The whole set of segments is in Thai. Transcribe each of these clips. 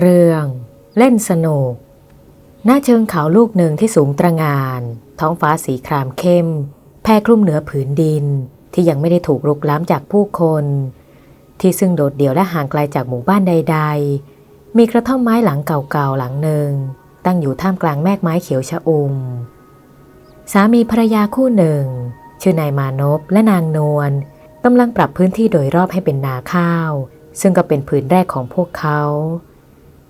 เรื่อง เล่นสนุก หน้าเชิงเขาลูกหนึ่งที่สูงตระงาน ท้องฟ้าสีครามเข้มแผ่คลุมเหนือผืนดิน ที่ยังไม่ได้ถูกรุกล้ำจากผู้คน ที่ซึ่งโดดเดี่ยวและห่างไกลจากหมู่บ้านใด ๆ มีกระท่อมไม้หลังเก่าๆหลังหนึ่ง ตั้งอยู่ท่ามกลางแมกไม้เขียวชะอุ่มสามีภรรยาคู่หนึ่ง ชื่อนายมานพและนางนวลกำลังปรับพื้นที่โดยรอบให้เป็นนาข้าว ซึ่งก็เป็นผืนแรกของพวกเขา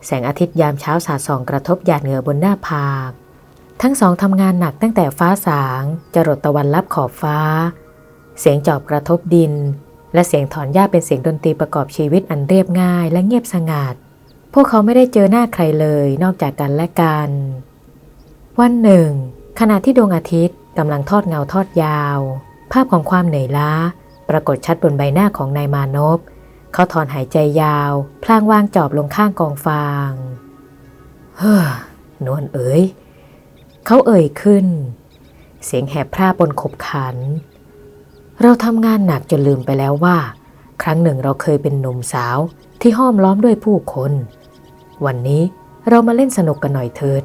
แสงอาทิตย์ยามเช้าสาดส่องกระทบหยาดเหงื่อบนหน้าผาก ทั้งสองทำงานหนักตั้งแต่ฟ้าสางจรดตะวันลับขอบฟ้า เสียงจอบกระทบดิน และเสียงถอนหญ้าเป็นเสียงดนตรีประกอบชีวิตอันเรียบง่ายและเงียบสงัด พวกเขาไม่ได้เจอหน้าใครเลยนอกจากกันและกัน วันหนึ่ง ขณะที่ดวงอาทิตย์กำลังทอดเงาทอดยาว ภาพของความเหนื่อยล้า ปรากฏชัดบนใบหน้าของนายมานพ เขาถอนหายใจยาว พลางวางจอบลงข้างกองฟาง เฮ้อนวลเอ๋ย เขาเอ่ยขึ้น เสียงแหบพร่าปนขบขัน เราทำงานหนักจนลืมไปแล้วว่า ครั้งหนึ่งเราเคยเป็นหนุ่มสาวที่ห้อมล้อมด้วยผู้คน วันนี้เรามาเล่นสนุกกันหน่อยเถิด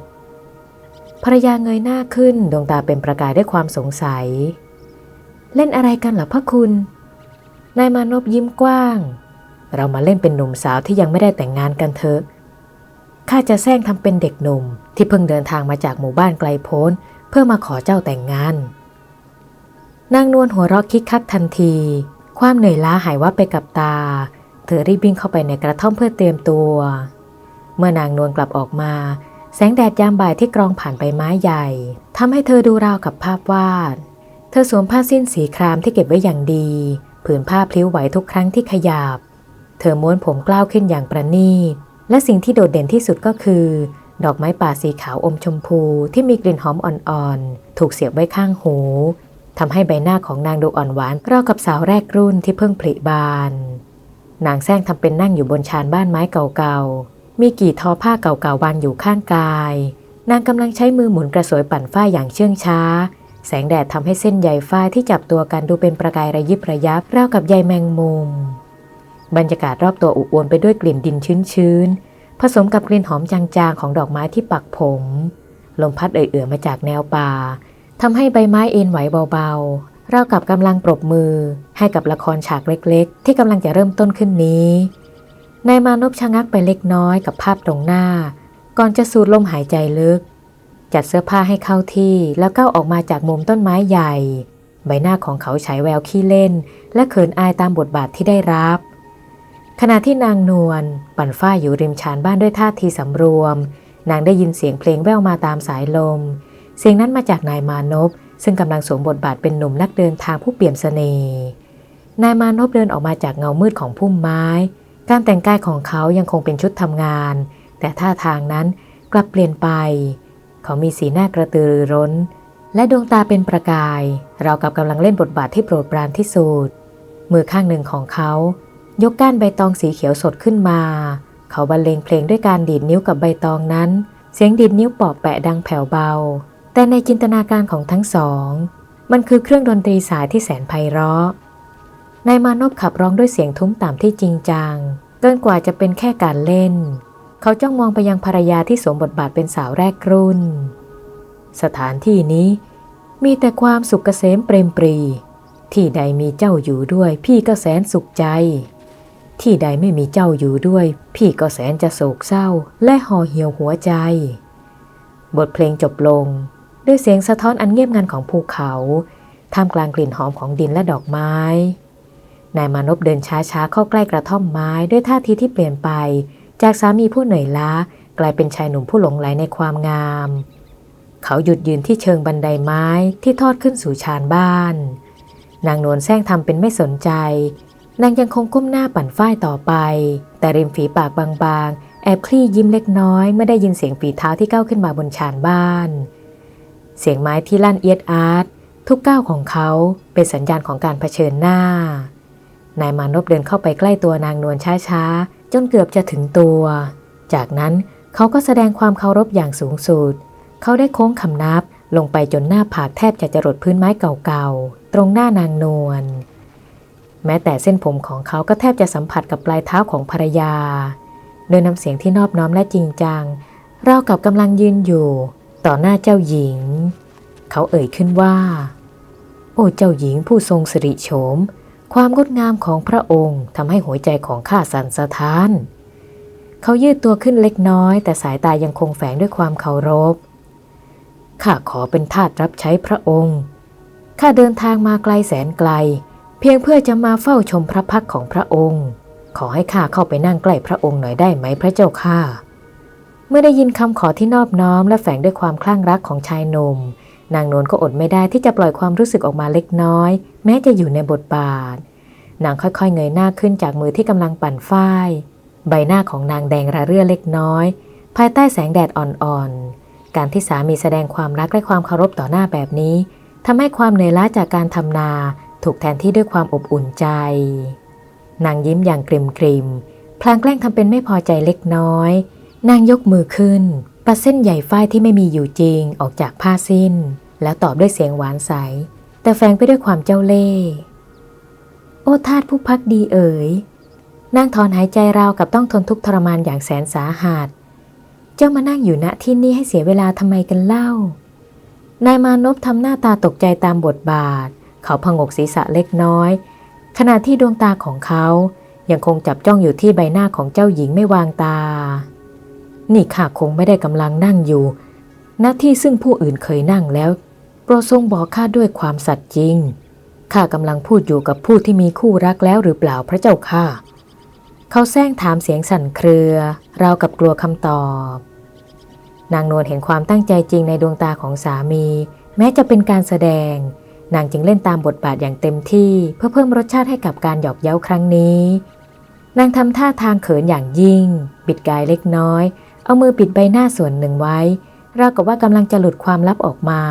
ภรรยาเงยหน้าขึ้นดวงตาเป็นประกายด้วยความสงสัย เล่นอะไรกันหรอพระคุณ นายมานพยิ้มกว้าง เรามาเล่นเป็นหนุ่มสาวที่ยังไม่ได้แต่งงานกันเถอะ ข้าจะแซงทำเป็นเด็กหนุ่ม ที่เพิ่งเดินทางมาจากหมู่บ้านไกลโพ้น เพื่อมาขอเจ้าแต่งงาน นางนวลหัวเราะคิกคักทันที ความเหนื่อยล้าหายวับไปกับตา เธอรีบวิ่งเข้าไปในกระท่อมเพื่อเตรียมตัว เมื่อนางนวลกลับออกมา แสงแดดยามบ่ายที่กรองผ่านใบไม้ใหญ่ทำให้เธอดูราวกับภาพวาด เธอสวมผ้าสิ้นสีครามที่เก็บไว้อย่างดี ผืนผ้าพลิ้วไหวทุกครั้งที่ขยับ เธอม้วนผมกล้าวขึ้นอย่างประณีต และสิ่งที่โดดเด่นที่สุดก็คือ ดอกไม้ป่าสีขาวอมชมพูที่มีกลิ่นหอมอ่อนๆ ถูกเสียบไว้ข้างหูทำให้ใบหน้าของนางดูอ่อนหวานราวกับสาวแรกรุ่นที่เพิ่งผลิบาน นางแซงทำเป็นนั่งอยู่บนชานบ้านไม้เก่าๆ มีกี่ทอผ้าเก่าๆวางอยู่ข้างกาย นางกำลังใช้มือหมุนกระสวยปั่นฝ้ายอย่างเชื่องช้า แสงแดดทำให้เส้นใยฝ้ายที่จับตัวกันดูเป็นประกายระยิบระยับราวกับใยแมงมุม บรรยากาศรอบตัวอุอวนไปด้วยกลิ่นดินชื้นๆ ผสมกับกลิ่นหอมจางๆ ของดอกไม้ที่ปักผม ลมพัดเอื่อยๆมาจากแนวป่าทำให้ใบไม้เอ็นไหวเบาๆ เรากับกำลังปรบมือให้กับละครฉากเล็กๆ ที่กำลังจะเริ่มต้นขึ้นนี้ นายมานพชะงักไปเล็กน้อยกับภาพตรงหน้า ก่อนจะสูดลมหายใจลึก จัดเสื้อผ้าให้เข้าที่แล้วก้าวออกมาจากมุมต้นไม้ใหญ่ ใบหน้าของเขาฉายแววขี้เล่น และเขินอายตามบทบาทที่ได้รับ ขณะที่นางนวลปั่นฝ้ายอยู่ริมชานบ้านด้วยท่าทีสำรวม นางได้ยินเสียงเพลงแว่วมาตามสายลม เสียงนั้นมาจากนายมานพซึ่งกำลังสวมบทบาทเป็นหนุ่มนักเดินทางผู้เปี่ยมเสน่ห์นายมานพเดินออกมาจากเงามืดของพุ่มไม้ การแต่งกายของเขายังคงเป็นชุดทำงาน แต่ท่าทางนั้นกลับเปลี่ยนไป เขามีสีหน้ากระตือรือร้น และดวงตาเป็นประกาย เรากับกำลังเล่นบทบาทที่โปรดปรานที่สุด มือข้างหนึ่งของเขา ยกก้านใบตองสีเขียวสดขึ้นมา เขาบรรเลงเพลงด้วยการดีดนิ้วกับใบตองนั้น เสียงดีดนิ้วปอบแปะดังแผ่วเบา แต่ในจินตนาการของทั้งสอง มันคือเครื่องดนตรีสายที่แสนไพเราะนายมานพขับร้องด้วยเสียงทุ้มต่ำที่จริงจังเกินกว่าจะเป็นแค่การเล่น เขาจ้องมองไปยังภรรยาที่สวมบทบาทเป็นสาวแรกรุ่น สถานที่นี้ มีแต่ความสุขเกษมเปรมปรี ที่ใดมีเจ้าอยู่ด้วยพี่ก็แสนสุขใจ ที่ใดไม่มีเจ้าอยู่ด้วย พี่ก็แสนจะโศกเศร้า และห่อเหี่ยวหัวใจ บทเพลงจบลง ด้วยเสียงสะท้อนอันเงียบงันของภูเขาท่ามกลางกลิ่นหอมของดินและดอกไม้ นายมานพเดินช้าๆ เข้าใกล้กระท่อมไม้ด้วยท่าทีที่เปลี่ยนไป จากสามีผู้เหนื่อยล้า กลายเป็นชายหนุ่มผู้หลงไหลในความงาม เขาหยุดยืนที่เชิงบันไดไม้ที่ทอดขึ้นสู่ชานบ้าน นางนวลแซงทำเป็นไม่สนใจ นางยังคงก้มหน้าปั่นฝ้ายต่อไป แต่ริมฝีปากบางๆ แอบคลี่ยิ้มเล็กน้อยเมื่อได้ยินเสียงฝีเท้าที่ก้าวขึ้นมาบนชานบ้าน เสียงไม้ที่ลั่นเอียดอาร์ตทุกก้าวของเขาเป็นสัญญาณของการเผชิญหน้า นายมานพเดินเข้าไปใกล้ตัวนางนวลช้าๆ จนเกือบจะถึงตัว จากนั้นเขาก็แสดงความเคารพอย่างสูงสุด เขาได้โค้งคำนับลงไปจนหน้าผากแทบจะจรดพื้นไม้เก่าๆ ตรงหน้านางนวล แม้แต่เส้นผมของเขาก็แทบจะสัมผัสกับปลายเท้าของภรรยาโดยน้ำเสียงที่นอบน้อมและจริงจังเรากับกำลังยืนอยู่ ต่อหน้าเจ้าหญิง เขาเอ่ยขึ้นว่า โอ้เจ้าหญิงผู้ทรงสิริโฉม ความงดงามของพระองค์ทำให้หัวใจของข้าสั่นสะท้าน เขายืดตัวขึ้นเล็กน้อย แต่สายตายังคงแฝงด้วยความเคารพข้าขอเป็นทาสรับใช้พระองค์ข้าเดินทางมาไกลแสนไกล เพียงเพื่อจะมาเฝ้าชมพระพักของพระองค์ ขอให้ข้าเข้าไปนั่งใกล้พระองค์หน่อยได้ไหมพระเจ้าข้าเมื่อได้ยินคำขอที่นอบน้อมและแฝงด้วยความคลั่งรักของชายหนุ่มนางนวลก็อดไม่ได้ที่จะปล่อยความรู้สึกออกมาเล็กน้อย แม้จะอยู่ในบทบาท นางค่อยๆ เงยหน้าขึ้นจากมือที่กำลังปั่นฝ้าย ใบหน้าของนางแดงระเรื่อเล็กน้อย ภายใต้แสงแดดอ่อนๆ การที่สามีแสดงความรักและความเคารพต่อหน้าแบบนี้ทำให้ความเหนื่อยล้าจากการทำนา ถูกแทนที่ด้วยความอบอุ่นใจ นางยิ้มอย่างกริมกริมพลางแกล้งทำเป็นไม่พอใจเล็กน้อย นางยกมือขึ้นปัดเส้นใหญ่ฝ้ายที่ไม่มีอยู่จริงออกจากผ้าสิ้น แล้วตอบด้วยเสียงหวานใส แต่แฝงไปด้วยความเจ้าเล่ห์โอ้ทาสผู้พักดีเอ๋ยนางถอนหายใจราวกับต้องทนทุกข์ทรมานอย่างแสนสาหัส เจ้ามานั่งอยู่ณที่นี่ให้เสียเวลาทำไมกันเล่า นายมานพทำหน้าตาตกใจตามบทบาท เขาพงกศีรษะเล็กน้อย ขณะที่ดวงตาของเขายังคงจับจ้องอยู่ที่ใบหน้าของเจ้าหญิงไม่วางตา นี่ข้าคงไม่ได้กำลังนั่งอยู่ณที่ซึ่งผู้อื่นเคยนั่งแล้ว โปรดทรงบอกข้าด้วยความสัตย์จริง ข้ากำลังพูดอยู่กับผู้ที่มีคู่รักแล้วหรือเปล่าพระเจ้าค่ะเขาแซงถามเสียงสั่นเครือ ราวกับกลัวคำตอบ นางนวลเห็นความตั้งใจจริงในดวงตาของสามี แม้จะเป็นการแสดง นางจึงเล่นตามบทบาทอย่างเต็มที่เพื่อเพิ่มรสชาติให้กับการหยอกเย้าครั้งนี้ นางทำท่าทางเขินอย่างยิ่ง บิดกายเล็กน้อย เอามือปิดใบหน้าส่วนหนึ่งไว้ราวกับว่ากำลังจะหลุดความลับออกมา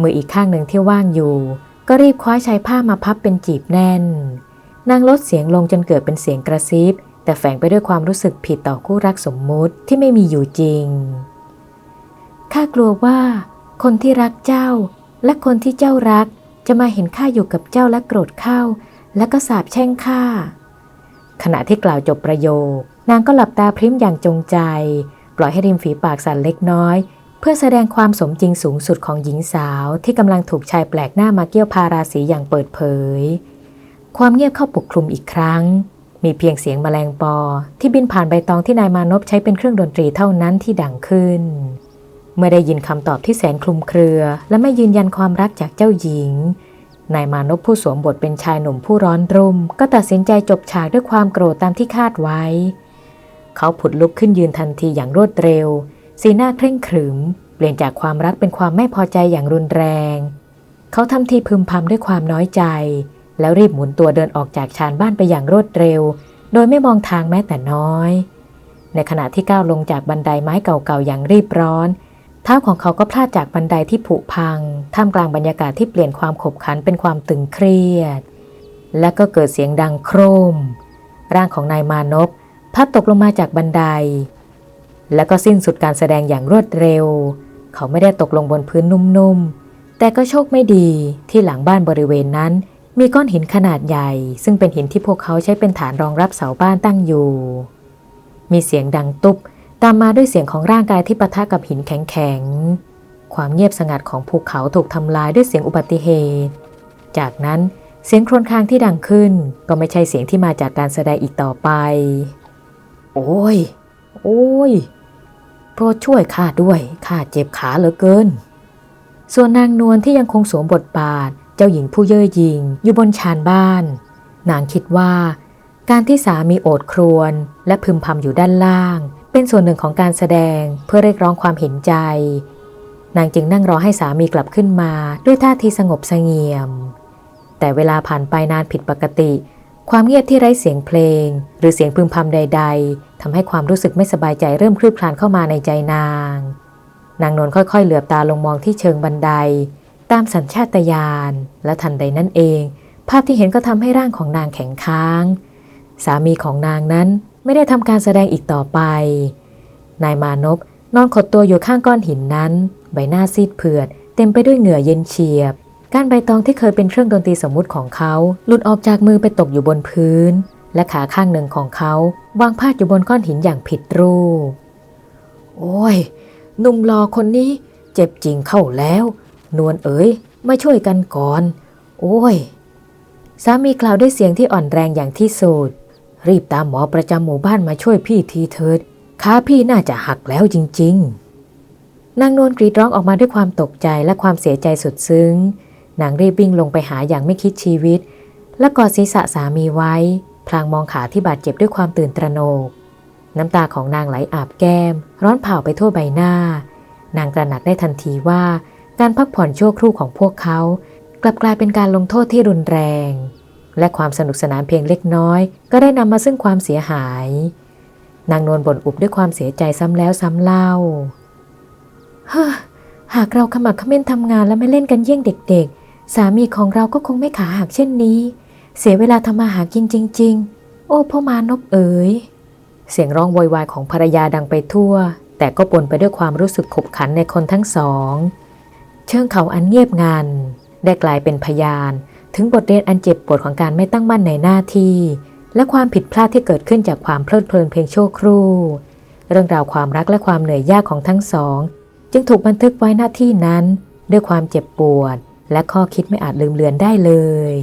มืออีกข้างหนึ่งที่ว่างอยู่ ก็รีบคว้าชายผ้ามาพับเป็นจีบแน่น นางลดเสียงลงจนเกิดเป็นเสียงกระซิบแต่แฝงไปด้วยความรู้สึกผิดต่อคู่รักสมมุติที่ไม่มีอยู่จริงข้ากลัวว่า คนที่รักเจ้า และคนที่เจ้ารักจะมาเห็นข้าอยู่กับเจ้าและโกรธเข้า และก็สาบแช่งข้าขณะที่กล่าวจบประโยค นางก็หลับตาพริ้มอย่างจงใจ ปล่อยให้ริมฝีปากสั่นเล็กน้อย เพื่อแสดงความสมจริงสูงสุดของหญิงสาวที่กำลังถูกชายแปลกหน้ามาเกี่ยวพาราสีอย่างเปิดเผย ความเงียบเข้าปกคลุมอีกครั้ง มีเพียงเสียงแมลงปอ ที่บินผ่านใบตองที่นายมานพใช้เป็นเครื่องดนตรีเท่านั้นที่ดังขึ้น เมื่อได้ยินคำตอบที่แสนคลุมเครือ และไม่ยืนยันความรักจากเจ้าหญิง นายมานพผู้สวมบทเป็นชายหนุ่มผู้ร้อนรุ่ม ก็ตัดสินใจจบฉากด้วยความโกรธตามที่คาดไว้ เขาผุดลุกขึ้นยืนทันทีอย่างรวดเร็ว สีหน้าเคร่งขรึม เปลี่ยนจากความรักเป็นความไม่พอใจอย่างรุนแรง เขาทำทีพึมพำด้วยความน้อยใจ แล้วรีบหมุนตัวเดินออกจากชานบ้านไปอย่างรวดเร็ว โดยไม่มองทางแม้แต่น้อย ในขณะที่ก้าวลงจากบันไดไม้เก่าๆอย่างรีบร้อน ท้าของเขาก็พลาดจากบันไดที่ผุพัง ท่ามกลางบรรยากาศที่เปลี่ยนความขบขันเป็นความตึงเครียด และก็เกิดเสียงดังโครม ร่างของนายมานพพัดตกลงมาจากบันได แล้วก็สิ้นสุดการแสดงอย่างรวดเร็ว เขาไม่ได้ตกลงบนพื้นนุ่มๆ แต่ก็โชคไม่ดีที่หลังบ้านบริเวณนั้น มีก้อนหินขนาดใหญ่ ซึ่งเป็นหินที่พวกเขาใช้เป็นฐานรองรับเสาบ้านตั้งอยู่ มีเสียงดังตุ๊บ ตามมาด้วยเสียงของร่างกายที่ปะทะกับหินแข็งๆ ความเงียบสงัดของภูเขาถูกทำลายด้วยเสียงอุบัติเหตุ จากนั้นเสียงครวญครางที่ดังขึ้น ก็ไม่ใช่เสียงที่มาจากการแสดงอีกต่อไป โอ้ย โอ้ย โปรดช่วยข้าด้วยข้าเจ็บขาเหลือเกิน ส่วนนางนวลที่ยังคงสวมบทบาท เจ้าหญิงผู้เย่อหยิ่งอยู่บนชานบ้าน นางคิดว่า การที่สามีโอดครวญและพึมพำอยู่ด้านล่าง เป็นส่วนหนึ่งของการแสดงเพื่อเรียกร้องความเห็นใจ นางจึงนั่งรอให้สามีกลับขึ้นมาด้วยท่าทีสงบเสงี่ยม แต่เวลาผ่านไปนานผิดปกติ ความเงียบที่ไร้เสียงเพลง หรือเสียงพึมพำใด ๆทำให้ความรู้สึกไม่สบายใจเริ่มคลืบคลานเข้ามาในใจนาง นางนวลค่อยๆ เหลือบตาลงมองที่เชิงบันได ตามสัญชาตญาณและทันใดนั่นเอง ภาพที่เห็นก็ทำให้ร่างของนางแข็งค้าง สามีของนางนั้น ไม่ได้ทำการแสดงอีกต่อไป นายมานพนอนขดตัวอยู่ข้างก้อนหินนั้น ใบหน้าซีดเผือด เต็มไปด้วยเหงื่อเย็นเฉียบ ก้านใบตองที่เคยเป็นเครื่องดนตรีสมมุติของเขาหลุดออกจากมือไปตกอยู่บนพื้น และขาข้างหนึ่งของเขาวางพาดอยู่บนก้อนหินอย่างผิดรูป โอ้ยหนุ่มรอคนนี้เจ็บจริงเข้าแล้ว นวลเอ๋ยมาช่วยกันก่อน โอ้ย สามีกล่าวด้วยเสียงที่อ่อนแรงอย่างที่สุด รีบตามหมอประจำหมู่บ้านมาช่วยพี่ทีเถิดขาพี่น่าจะหักแล้วจริง ๆ นางนวลกรีดร้องออกมาด้วยความตกใจและความเสียใจสุดซึ้ง นางรีบวิ่งลงไปหาอย่างไม่คิดชีวิต และกอดศีรษะสามีไว้ พลางมองขาที่บาดเจ็บด้วยความตื่นตระหนก น้ำตาของนางไหลอาบแก้ม ร้อนเผาไปทั่วใบหน้า นางตระหนักได้ทันทีว่าการพักผ่อนชั่วครู่ของพวกเขา กลับกลายเป็นการลงโทษที่รุนแรง และความสนุกสนานเพียงเล็กน้อย ก็ได้นำมาซึ่งความเสียหาย นางนวลบ่นอุบด้วยความเสียใจซ้ำแล้วซ้ำเล่าฮ้หากเราขมักเขม้นทำงานและไม่เล่นกันเยี่ยงเด็ก ๆ สามีของเราก็คงไม่ขาหักเช่นนี้ เสียเวลาทำมาหากินจริง ๆ โอ้พ่อมานพเอ๋ยเสียงร้องโวยวายของภรรยาดังไปทั่ว แต่ก็ปนไปด้วยความรู้สึกขบขันในคนทั้งสอง เชิงเขาอันเงียบงันได้กลายเป็นพยาน ถึงบทเรียนอันเจ็บปวดของการไม่ตั้งมั่นในหน้าที่ และความผิดพลาดที่เกิดขึ้นจากความเพลิดเพลินเพียงชั่วครู่ เรื่องราวความรักและความเหนื่อยยากของทั้งสอง จึงถูกบันทึกไว้หน้าที่นั้น ด้วยความเจ็บปวด และข้อคิดไม่อาจลืมเลือนได้เลย